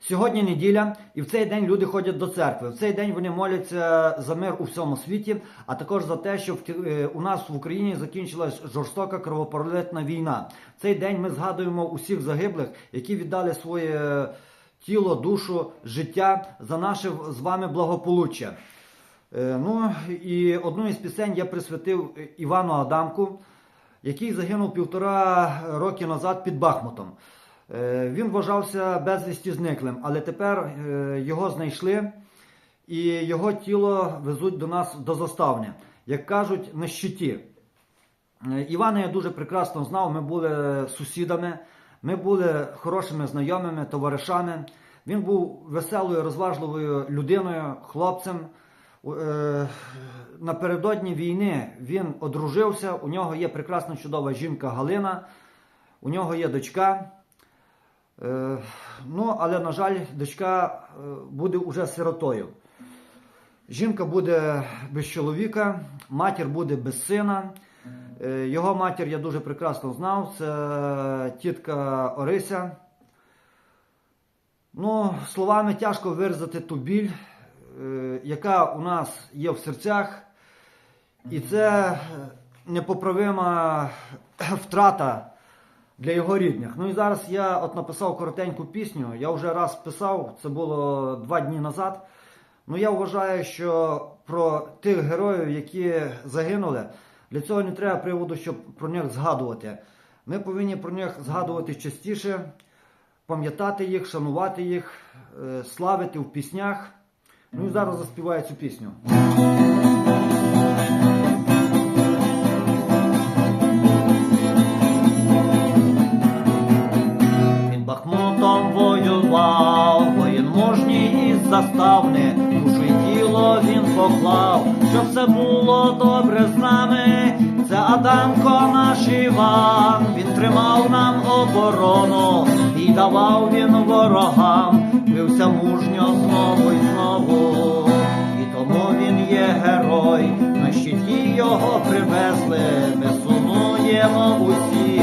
Сьогодні неділя, і в цей день люди ходять до церкви. В цей день вони моляться за мир у всьому світі, а також за те, щоб е, у нас в Україні закінчилась жорстока кровопролитна війна. В цей день ми згадуємо усіх загиблих, які віддали своє тіло, душу, життя за наше з вами благополуччя. Е, Ну і одну із пісень я присвятив Івану Адамку, який загинув півтора роки назад під Бахмутом. Е, Він вважався безвісті зниклим, але тепер е, його знайшли і його тіло везуть до нас до заставни, як кажуть, на щиті. Е, Івана я дуже прекрасно знав. Ми були сусідами, ми були хорошими знайомими, товаришами. Він був веселою, розважливою людиною, хлопцем. Напередодні війни він одружився. У нього є прекрасна чудова жінка Галина, у нього є дочка. Е, Ну, але, на жаль, дочка е, буде уже сиротою. Жінка буде без чоловіка, матір буде без сина. Е, Його матір я дуже прекрасно знав. Це тітка Орися. Ну, словами тяжко виразити ту біль, яка у нас є в серцях. І це непоправима втрата для його рідних. Ну і зараз я от написав коротеньку пісню. Я вже раз писав, це було два дні назад. Ну я вважаю, що про тих героїв, які загинули, для цього не треба приводу, щоб про них згадувати. Ми повинні про них згадувати частіше, пам'ятати їх, шанувати їх, е, славити в піснях. Ну і зараз заспіваю цю пісню. Воював, воїн мужній із заставни, душу й тіло він поклав, щоб все було добре з нами. Це Адамко наш Іван, він тримав нам оборону. І давав він ворогам, бився мужньо знову й знову. І тому він є герой, на щиті його привезли, ми сумуємо усі,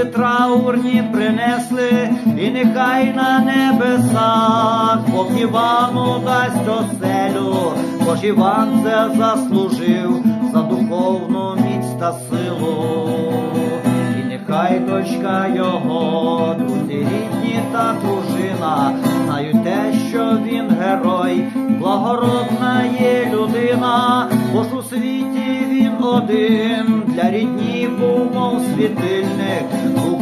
квіти траурні принесли, і нехай на небесах Бог Івану дасть оселю, бо Іван це заслужив за духовну міць та силу. І нехай дочка його, друзі рідні та дружина, знають те, що він герой, благородна є людина, бо ж у світі він один, для рідні був, мов світильник,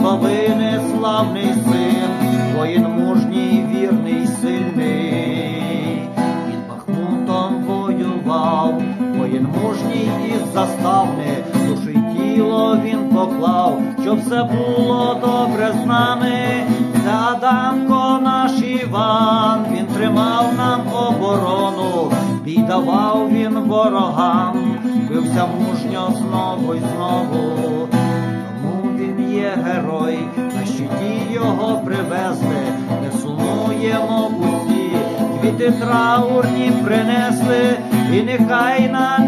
Буковини славний син, воїн мужній, вірний, сильний, під Бахмутом воював, воїн мужній із заставни, душу й тіло він поклав, щоб все було добре з нами. Це Адамко наш Іван, він тримав нам оборону, і давав він ворогам, бився мужньо знову й знову. Герой, на щиті його привезли, не сумуємо усі, квіти траурні принесли, і нехай на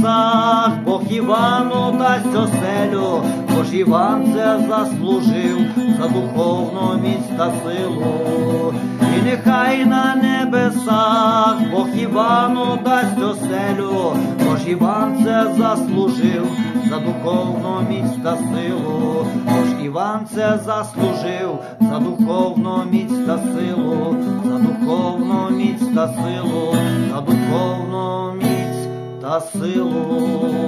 небесах Бог Івану дасть оселю, бо ж Іван це заслужив за духовну міць та силу. І нехай на небесах Бог Івану дасть оселю, бо ж Іван це заслужив за духовну міць та силу, бо ж Іван це заслужив за духовну міць та силу, за духовну міць та силу, за духовну міць та силу.